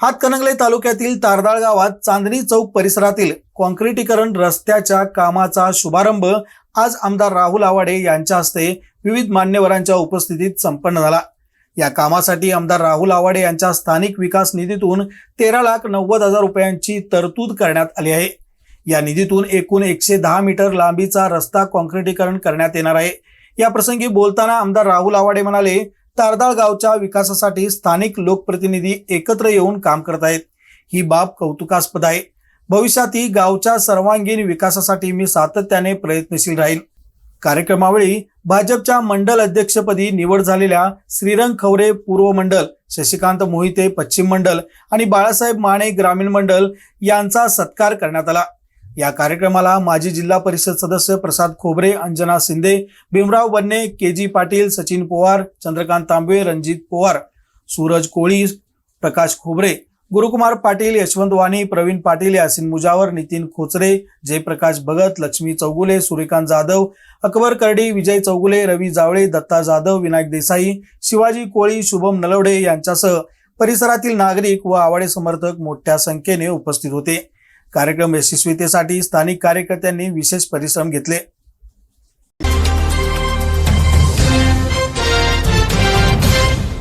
हातकणंगले तालुक्यातील तारदाळ गावात चांदणी चौक परिसरातील कॉन्क्रिटीकरण रस्त्याच्या कामाचा शुभारंभ आज आमदार राहुल आवाडे यांच्या हस्ते विविध मान्यवरांच्या उपस्थितीत संपन्न झाला. या कामासाठी आमदार राहुल आवाडे यांच्या स्थानिक विकास निधीतून तेरा लाख नव्वद हजार रुपयांची तरतूद करण्यात आली आहे. या निधीतून एकूण एकशे दहा मीटर लांबीचा रस्ता कॉन्क्रिटीकरण करण्यात येणार आहे. या प्रसंगी बोलताना आमदार राहुल आवाडे म्हणाले तारदाळ गावच्या विकासासाठी स्थानिक लोकप्रतिनिधी एकत्र येऊन काम करत आहेत. ही बाब कौतुकास्पद आहे. भविष्यातही गावच्या सर्वांगीण विकासासाठी मी सातत्याने प्रयत्नशील राहील कार्यक्रमावेळी भाजपच्या मंडल अध्यक्षपदी निवड झालेल्या श्रीरंग खवरे पूर्व मंडल शशिकांत मोहिते पश्चिम मंडल आणि बाळासाहेब माने ग्रामीण मंडल यांचा सत्कार करण्यात आला. या कार्यक्रमाला माजी जिल्हा परिषद सदस्य प्रसाद खोबरे अंजना शिंदे भीमराव बन्ने के जी पाटील सचिन पवार चंद्रकांत तांबे रणजित पवार सूरज कोळी प्रकाश खोबरे गुरुकुमार पाटील यशवंत वाणी प्रवीण पाटील यासिन मुजावर नितीन खोचरे जयप्रकाश भगत लक्ष्मी चौगुले सूर्यकांत जाधव अकबर करडी विजय चौगुले रवी जावळे दत्ता जाधव विनायक देसाई शिवाजी कोळी शुभम नलवडे यांच्यासह परिसरातील नागरिक व आवाडे समर्थक मोठ्या संख्येने उपस्थित होते. कार्यक्रम यशस्वीतेसाठी स्थानिक कार्यकर्त्यांनी विशेष परिश्रम घेतले.